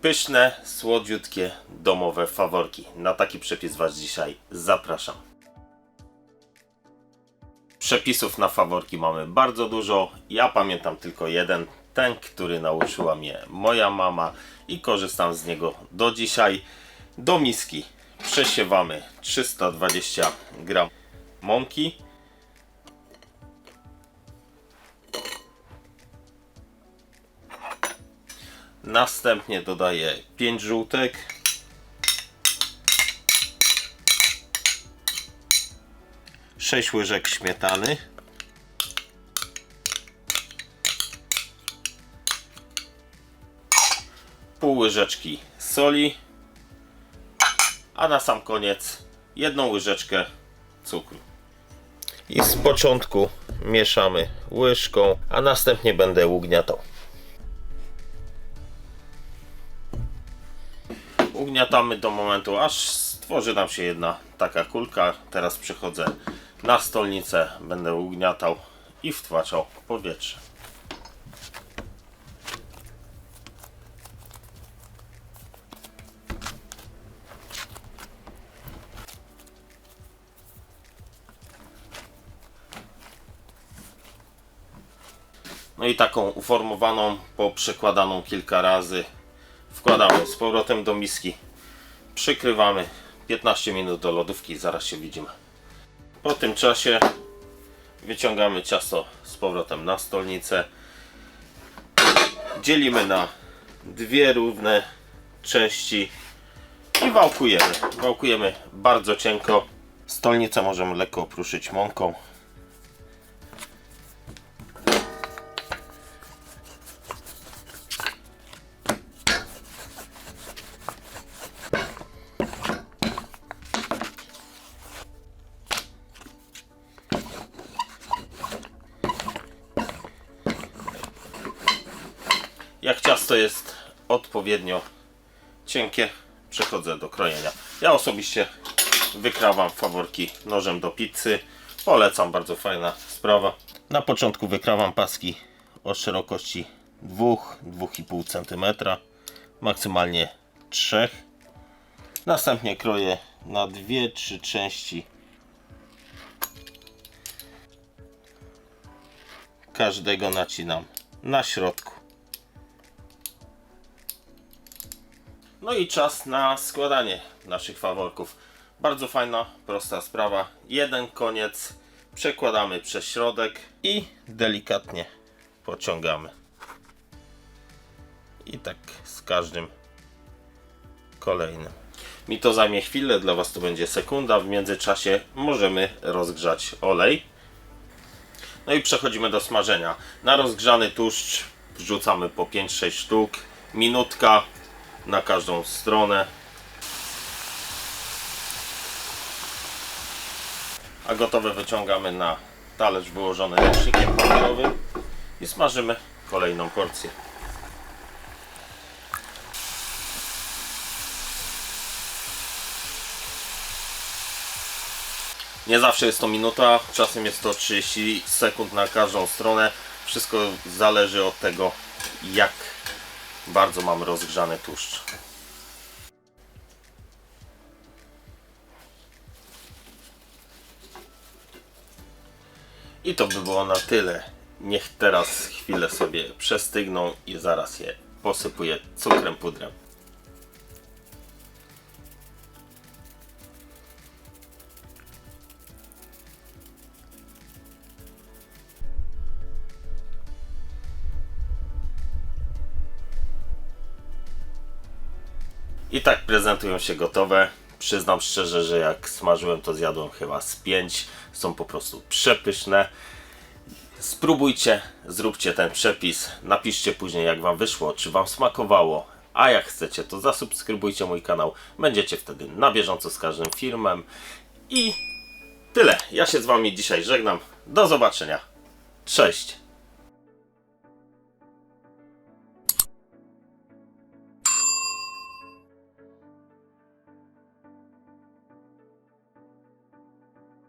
Pyszne, słodziutkie, domowe faworki. Na taki przepis Was dzisiaj zapraszam. Przepisów na faworki mamy bardzo dużo. Ja pamiętam tylko jeden, ten, który nauczyła mnie moja mama i korzystam z niego do dzisiaj. Do miski przesiewamy 320 gram mąki. Następnie dodaję 5 żółtek. Sześć łyżek śmietany. Pół łyżeczki soli. A na sam koniec jedną łyżeczkę cukru. I z początku mieszamy łyżką, a następnie będę ugniatał. Ugniatamy do momentu, aż stworzy nam się jedna taka kulka. Teraz przechodzę na stolnicę, będę ugniatał i wtłaczał powietrze. No i taką uformowaną, poprzekładaną kilka razy wkładamy z powrotem do miski. Przykrywamy 15 minut do lodówki, zaraz się widzimy. Po tym czasie wyciągamy ciasto z powrotem na stolnicę. Dzielimy na dwie równe części i wałkujemy. Wałkujemy bardzo cienko. Stolnicę możemy lekko opruszyć mąką. Jak ciasto jest odpowiednio cienkie, przechodzę do krojenia. Ja osobiście wykrawam faworki nożem do pizzy. Polecam, bardzo fajna sprawa. Na początku wykrawam paski o szerokości 2-2,5 cm, maksymalnie 3. Następnie kroję na 2-3 części każdego nacinam na środku. No i czas na składanie naszych faworków. Bardzo fajna, prosta sprawa. Jeden koniec przekładamy przez środek i delikatnie pociągamy. I tak z każdym kolejnym. Mi to zajmie chwilę, dla Was to będzie sekunda. W międzyczasie możemy rozgrzać olej. No i przechodzimy do smażenia. Na rozgrzany tłuszcz wrzucamy po 5-6 sztuk. Minutka na każdą stronę. A gotowe wyciągamy na talerz wyłożony ręcznikiem papierowym i smażymy kolejną porcję. Nie zawsze jest to minuta, czasem jest to 30 sekund na każdą stronę. Wszystko zależy od tego, jak bardzo mam rozgrzany tłuszcz. I to by było na tyle. Niech teraz chwilę sobie przestygną i zaraz je posypuję cukrem pudrem. I tak prezentują się gotowe. Przyznam szczerze, że jak smażyłem, to zjadłem chyba z 5. Są po prostu przepyszne. Spróbujcie, zróbcie ten przepis. Napiszcie później, jak Wam wyszło, czy Wam smakowało. A jak chcecie, to zasubskrybujcie mój kanał. Będziecie wtedy na bieżąco z każdym filmem. I tyle. Ja się z Wami dzisiaj żegnam. Do zobaczenia. Cześć.